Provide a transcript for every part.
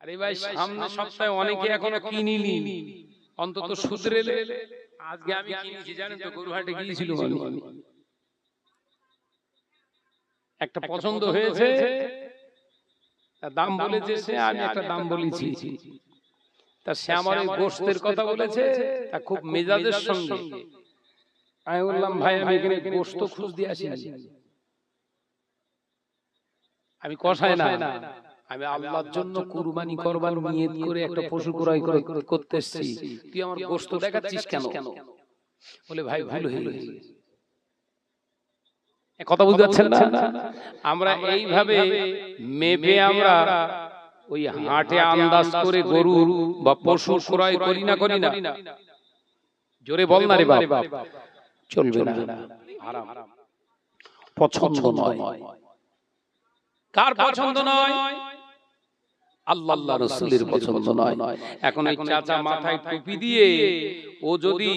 আরে ভাই সামনে সপ্তাহে অনেকে এখনও কিনিনি। অন্তত সুদরেলে আজকে আমি কিনেছি জানেন তো গরুহাটে গিয়েছিল একটা পছন্দ হয়েছে দাম বলেছে সে আমি একটা দাম বলেছি। তা সে আমার ওই গোস্তের কথা বলেছে তা খুব মেজাজের সঙ্গে। আমি বললাম ভাই আমি এখানে গোস্ত খুঁজ দিয়ে আসি আমি কষায় না। আমি আল্লাহর জন্য কুরবানি করবার নিয়ত করে একটা পশু ক্রয় করে করতে এসেছি তুই আমার গোস্ত দেখাচ্ছিস কেন? বলে ভাই ভুল হয়ে গেছে। কথা বুঝতে পারছেন না? আমরা এইভাবে মেপে আমরা ওই হাটে আন্দাজ করে গরু বা পশু ক্রয় করি না করি না জোরে বল না রে বাপ। চলবে না। হারাম। পছন্দ নয়? কার পছন্দ নয়? আল্লাহ আল্লাহ রসুলের পছন্দ নয়। এখন ওই চাচা মাথায় টুপি দিয়ে ও যদি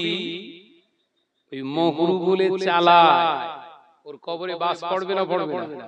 ওই মহুরু বলে চালায় ওর কবরে বাস পড়বে না। পড়বে না।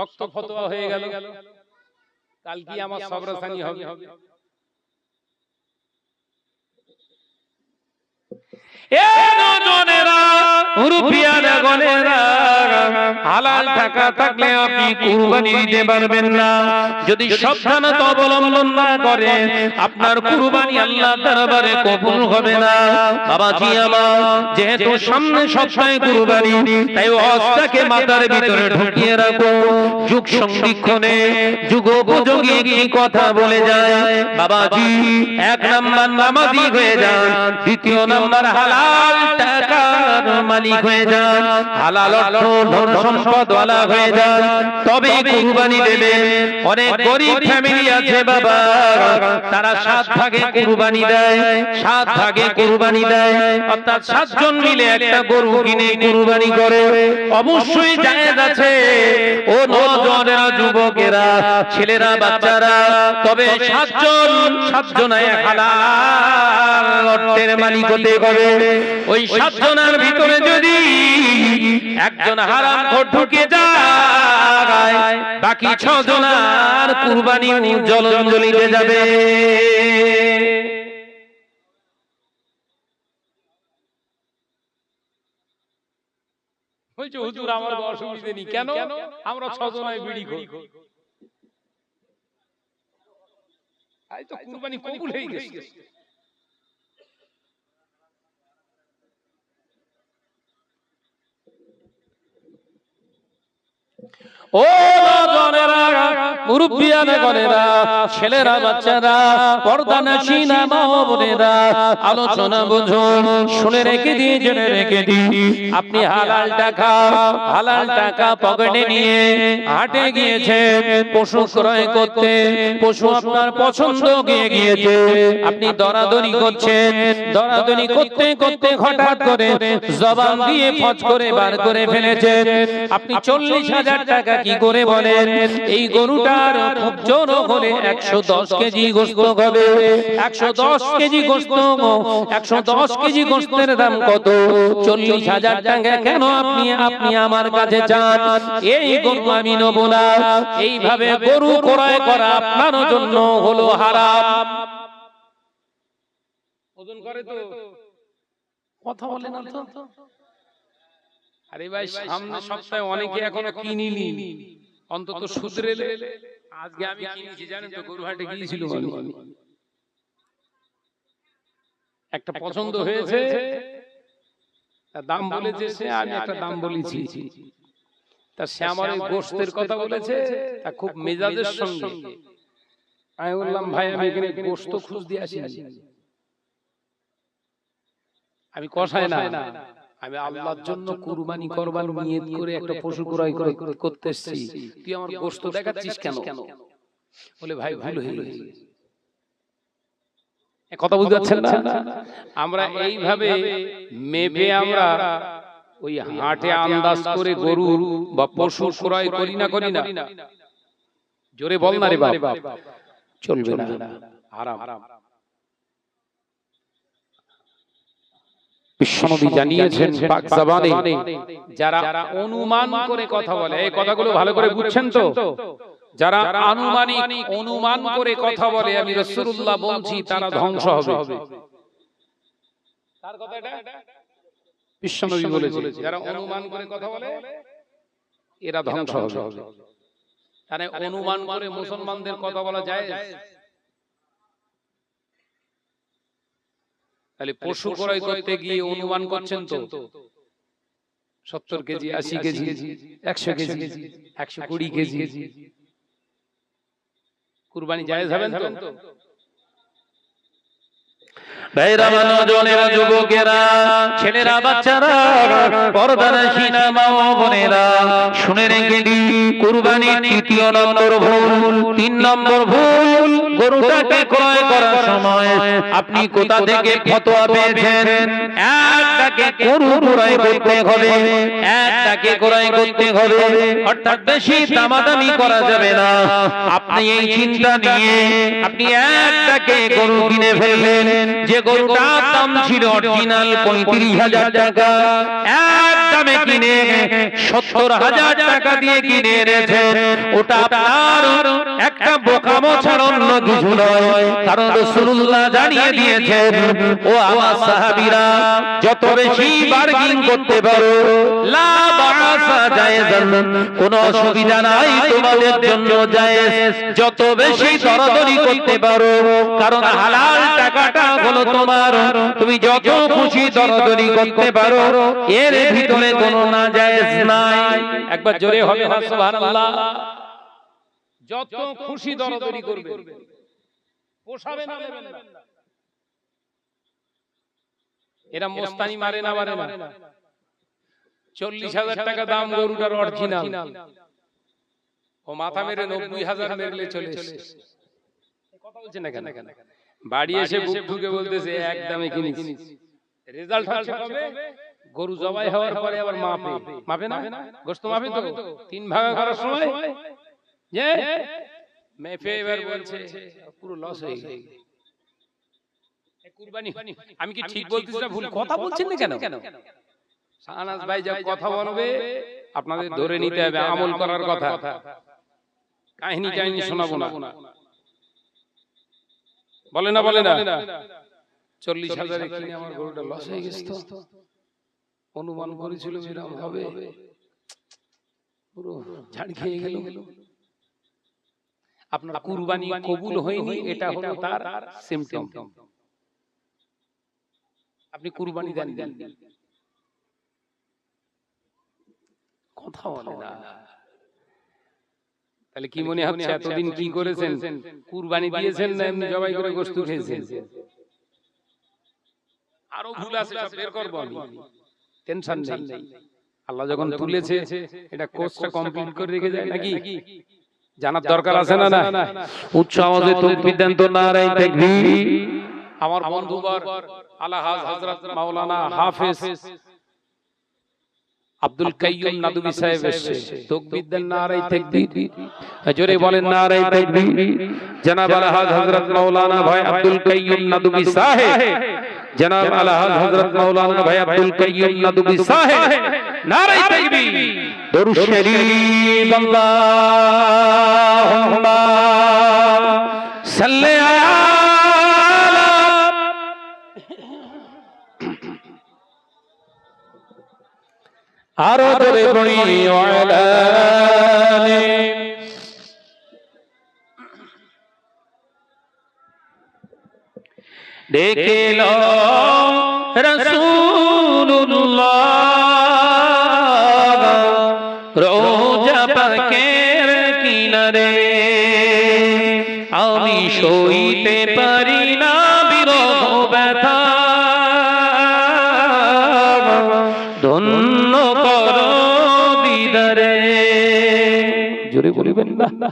শক্ত ফতোয়া হয়ে গেল। কাল কি আমার সবরসানি হবে? হালাল টাকা থাকলে আপনি কুরবানি দিতে পারবেন না। যদি সাবধানতা অবলম্বন না করেন আপনার কুরবানি আল্লাহ দরবারে কবুল হবে না। বাবাজি আমার যেহেতু সামনে সপ্তাহে কুরবানি তাই হজটাকে মাথার ভিতরে ঢুকিয়ে রাখো। যুগ সংরক্ষণে যুগ উপযোগী কি কথা বলে যায়। বাবাজি এক নাম্বার নামাজি হয়ে যান। দ্বিতীয় নাম্বার হালাল টাকার মালিক হয়ে যান হালাল অর্থ ধন সম্পদ ওয়ালা হয়ে যান। তবে কুরবানি দেবে অনেক গরিব ফ্যামিলি আছে বাবা। তারা সাত ভাগে কুরবানি দেয়। সাত ভাগে কুরবানি দেয়। অর্থাৎ সাতজন মিলে একটা গরু কিনে কুরবানি করে। অবশ্যই জায়েজ আছে। ও নজনেরা যুবকেরা ছেলেরা বাচ্চারা তবে সাতজন সাতজনায় হালাল অর্থের মালিক হতে হবে ওই সাতজনের ভিতরে যদি একজন হারাম ঘর ঢুকে যায় বাকি ছজনার কুরবানি জলঞ্জলিতে যাবে। বলছে হুজুর আমার অসুবিধে নেই। কেন? আমরা ছজনায় বিড়ি করি। আই তো কুরবানি কবুল হয়ে গেছে। ও নজনেরা মুরব্বিয়ানে গনেরা ছেলেরা বাচ্চারা পর্দা নাসিনা মা বোনেরা আলোচনা বুঝুন শুনে রেখে দিয়ে জেনে রেখে দিন। আপনি হালাল টাকা হালাল টাকা পকেটে নিয়ে হাটে গিয়েছেন পশু ক্রয় করতে পশু আপনার পছন্দ গিয়ে গিয়েছে। আপনি দরাদরি করছেন দরাদরি করতে করতে হঠাৎ করে জবান দিয়ে ফজ করে বার করে ফেলেছেন। আপনি চল্লিশ হাজার টাকা কি করে বলেন? এই গরুটার খুব জোর হলে একশো দশ কেজি গোস্ত হবে একশো দশ কেজি গোস্ত একশো দশ কেজি গোস্তের দাম কত? চল্লিশ হাজার টাকা কেন আপনি আপনি আমার কাছে চান এই গরু আমি নেব না। এইভাবে গরু ক্রয় করা আপনার জন্য হলো হারাম। ওজন করে তো। কথা বলে না তো। আরে ভাই সামনে সপ্তাহে অনেকে এখনও কিনিনি। অন্তত সুদরেলে আজকে আমি কিনেছি জানেন তো গরুহাটে গিয়েছিল একটা পছন্দ হয়েছে দাম বলেছে সে আমি একটা দাম বলেছি। তা সে আমার ওই গোস্তের কথা বলেছে তা খুব মেজাজের সঙ্গে। আমি বললাম ভাই আমি এখানে গোস্ত খুঁজ দিয়ে আসি আমি কষায় না। আমি আল্লাহর জন্য কুরবানি করবার নিয়ত করে একটা পশু ক্রয় করে করতে এসেছি তুই আমার গোশত দেখাচ্ছিস কেন? বলে ভাই ভুল হয়ে গেছে। কথা বুঝতে পারছেন না? আমরা এইভাবে মেপে আমরা ওই হাটে আন্দাজ করে গরু বা পশু ক্রয় করি না করি না। জোরে বল না রে বাপ। চলবে না। আরাম। বিশ্বনবী জানিয়েছেন পাক জাবানে যারা অনুমান করে কথা বলে এই কথাগুলো ভালো করে বুঝছেন তো? যারা আনুমানিক অনুমান করে কথা বলে আমি রাসূলুল্লাহ বলছি তারা ধ্বংস হবে। কার কথা এটা? বিশ্বনবী যারা অনুমান করে কথা বলে এরা ধ্বংস হবে। তাহলে অনুমান করে মুসলমানদের কথা বলা যায়। তাহলে পশু ক্রয় করতে গিয়ে অনুমান করছেন তো? সত্তর কেজি আশি কেজি একশো কেজি একশো কুড়ি কেজি। কুরবানি জায়েজ হবেন তো? ভাইরা জনেরা যুবকেরা ছেলেরা বাচ্চারা পর্দার সিনা মা ও বোনেরা শুনে রেখে দি কুরবানির তৃতীয় নম্বর ভুল তিন নম্বর ভুল গরুটাকে ক্রয় করার সময় আপনি কোথা থেকে ফতোয়া পেয়েছেন? একটাকে গরু ক্রয় করতে হবে। একটাকে ক্রয় করতে হবে। অর্থাৎ বেশি দামাদামি করা যাবে না। আপনি এই চিন্তা নিয়ে আপনি একটাকে গরু কিনে ফেললেন। যে গরুটার দাম ছিল অরিজিনাল পঁয়ত্রিশ হাজার টাকা। এক দামে কিনে সত্তর হাজার টাকা দিয়ে কিনে এনেছেন ওটা আপনার একটা বোকামো ছাড়া অন্য কিছু নয়। কারণ রসুল্লাহ জানিয়ে দিয়েছেন ও আমার সাহাবিরা যত বেশি বার্গিং করতে পারো লা বাসা জায়েজান কোনো অসুবিধা নাই তোমাদের জন্য জায়েজ। যত বেশি দরদরি করতে পারো কারণ হালাল টাকাটা হলো তোমার। তুমি যত খুশি দরদরি করতে পারো, এর ভিতরে কোনো না জায়েজ নাই। একবার জোরে হবে সুবহানাল্লাহ। যত খুশি দরদরি করবে, পোষাবে না নেবেন না। এরা মোস্তানি মারে না মারে না। চল্লিশ হাজার টাকা দাম গরুটার অরিজিনাল ও মাথা মেরে নব্বই হাজার মেরলে চলে এসছে। কথা বলছে না কেন? বাড়ি এসে বুক ঢুকে বলতেছে এক দামে কিনেছি রেজাল্ট কবে? গরু জবাই হওয়ার পরে আবার মাপে। মাপে। না? গোস্ত মাপে তো? তিন ভাগা করার সময়? যে? মেপে এবার বলছে পুরো লস হয়ে গেছে। কুরবানি। আমি কি ঠিক বলতেছি না ভুল? কথা বলছেন না কেন? শাহনাজ ভাই যা কথা বলবে আপনাদের ধরে নিতে হবে আমল করার কথা। কাহিনী কাহিনী শোনাবো না। বলে না বলে না। চল্লিশ হাজারে কিনে আমার গরুটা লস হয়ে গেছে তো। অনুমান করেছিল এরকম হবে পুরো ঝাড় খেয়ে গেল। আপনার কুরবানি কবুল হয়নি এটা হলো তার সিমটম আপনি কুরবানি দেন দেন কথা বলে না। তাহলে কি মনে হচ্ছে এতদিন কি করেছেন? কুরবানি দিয়েছেন না এমনি জবাই করে গোস্ত খেয়েছেন? আরও ভুল আছে সব বের করব আমি। টেনশন নেই। আল্লাহ যখন তুলেছে এটা কোর্সটা কমপ্লিট করে রেখে যায় নাকি? জানার দরকার আছে না না? উচ্চ আওয়াজে তকবীর দেন তো নারাই তাকবীর। আমার বন্ধুবর আল্লাহ হযরত মাওলানা হাফেজ আব্দুল কাইয়ুম নাদুবি সাহেব এসেছে তকবীর দেন নারাই তাকবীর। জোরে বলেন নারাই তাকবীর। জনাব আলহাজ হযরত মাওলানা ভাই আব্দুল কাইয়ুম নাদুবি সাহেব। জনাব আলহাজ হযরত মাওলানা ভাই আব্দুল কাইয়ুম নাদুবি সাহেব। নারাই তাকবীর। দরুদ শরীফ আল্লাহুম্মা। সাল্লি আলা আরও জোরে পড়ি ওয়ালানি দেখিল রসুল্লাহ রোজা পাকের কিনারে। আমি সইতে জোরে বলবেন না।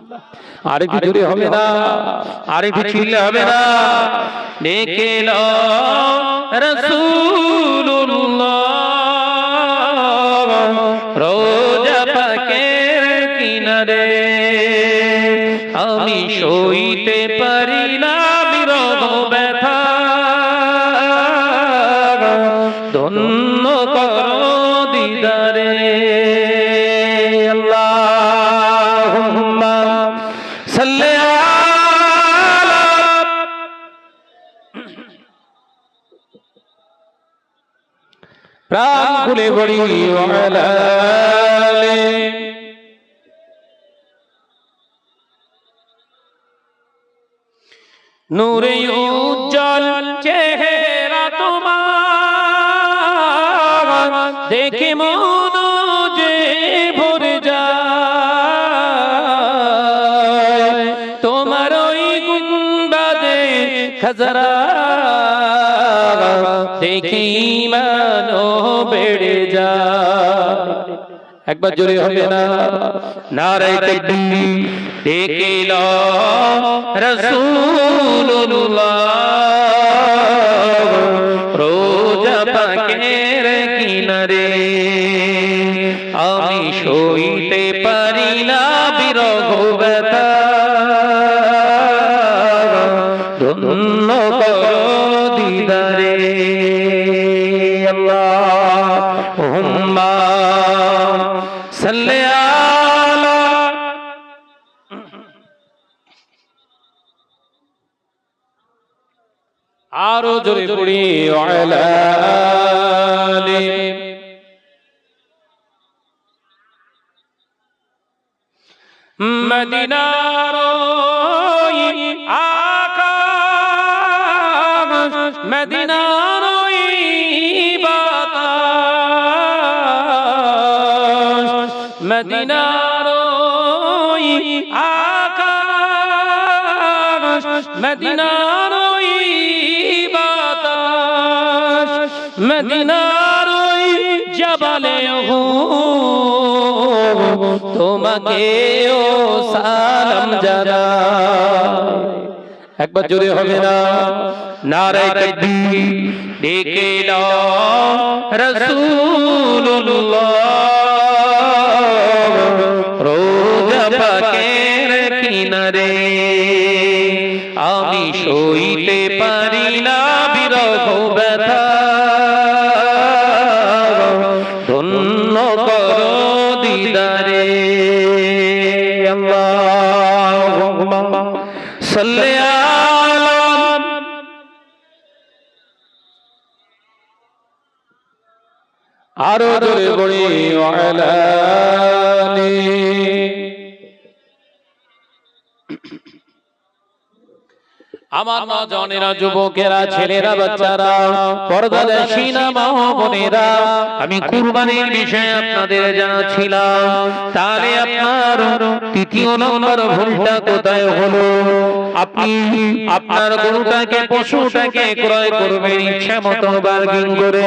আর একটু জোরে হবে না। আর একটু চিল্লে হবে না। ডেকে রসুল্লাহ প্রাণ খুলে ওয়ালা নূরে উজ্জ্বল চেহারা তোমার দেখে মন যে ভরে যায়। তোমার ওই গুন্ডাদে খাজারা দেখে মানো বেড়ে যায় একবার জোরে হবে না? নারাই তাকবীর ডেকে ল রাসূলুল্লাহ। রোজা পাকের কিনারে আমি সইতে পারি না বিরহ ব্যথা। مدینہ روئی آقا مدینہ তোমাকে ও সালাম জানা একবার জোরে হবে না? নারায় তাকবীর ডেকে লো রাসূলুল্লাহ। রোজা পাকের কিনারে আমি সইতে দিদারে আরও জোরে ওয়ালা আলি। আমার মা জনেরা যুবকেরা ছেলেরা বাচ্চারা পর্দা দেশিনা মা বোনেরা আমি কুরবানির বিষয়ে আপনাদের জানাচ্ছিলাম। তাহলে আপনার তৃতীয় নম্বর ভুলটা কোথায় হলো? আপনার গরুটাকে পশুটাকে ক্রয় করবেন ইচ্ছা মতো বার্গিং করে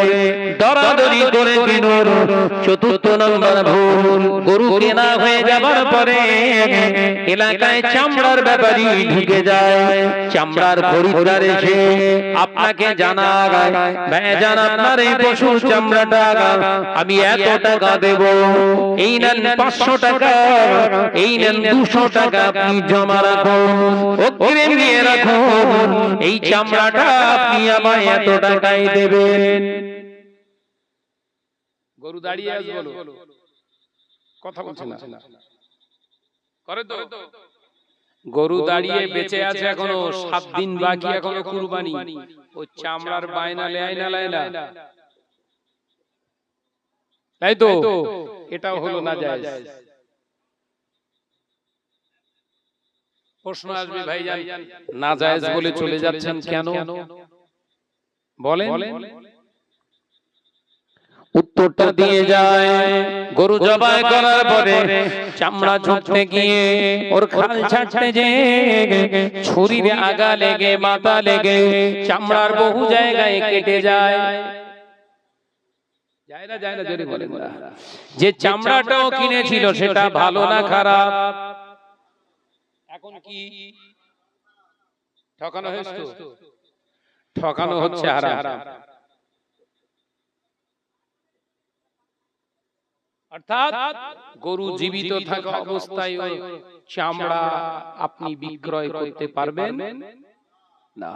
দরাদরি করে কিনুন চতুর্থ নম্বর ভুল। গরু কেনা হয়ে যাবার পরে এলাকায় চামড়ার ব্যাপারী ঢুকে যায়। চামড়ার খরিদ্দার এসে আপনাকে জানায় ভাইজান আপনার এই পশুর চামড়াটা আমি এত টাকা দেব। এই নেন পাঁচশো টাকা। এই নেন দুশো টাকা আপনি জমা রাখুন। রাখুন। এই চামড়াটা আপনি আমায় এত টাকায় দেবেন। গরু দাঁড়িয়ে আছে বলো। কথা বলছে না। করে তো। গরু দাঁড়িয়ে বেঁচে আছে এখনও সাত দিন বাকি এখনও কুরবানি। ও চামড়ার বায়না লেয় না লেয় না। তাই তো। এটাও হলো না যায় প্রশ্ন আসবে ভাই না জায়েজ বলে চলে যাচ্ছেন কেন? বলেন। উত্তরটা দিয়ে যায় গরু জবাই করার পরে চামড়া ছুটতে গিয়ে ওর খাল ছাড়তে যে ছুরির আগা লেগে মাথা লেগে চামড়ার বহু জায়গায় কেটে যায়। যায়। না যায় না জোরে বলেন। না। যে চামড়াটাও কিনেছিল সেটা ভালো না খারাপ। এখন কি? ঠকানো হয়েছে ঠকানো হচ্ছে হারাম অর্থাৎ গরু জীবিত থাকা অবস্থায় চামড়া আপনি বিক্রয় করতে পারবেন? না।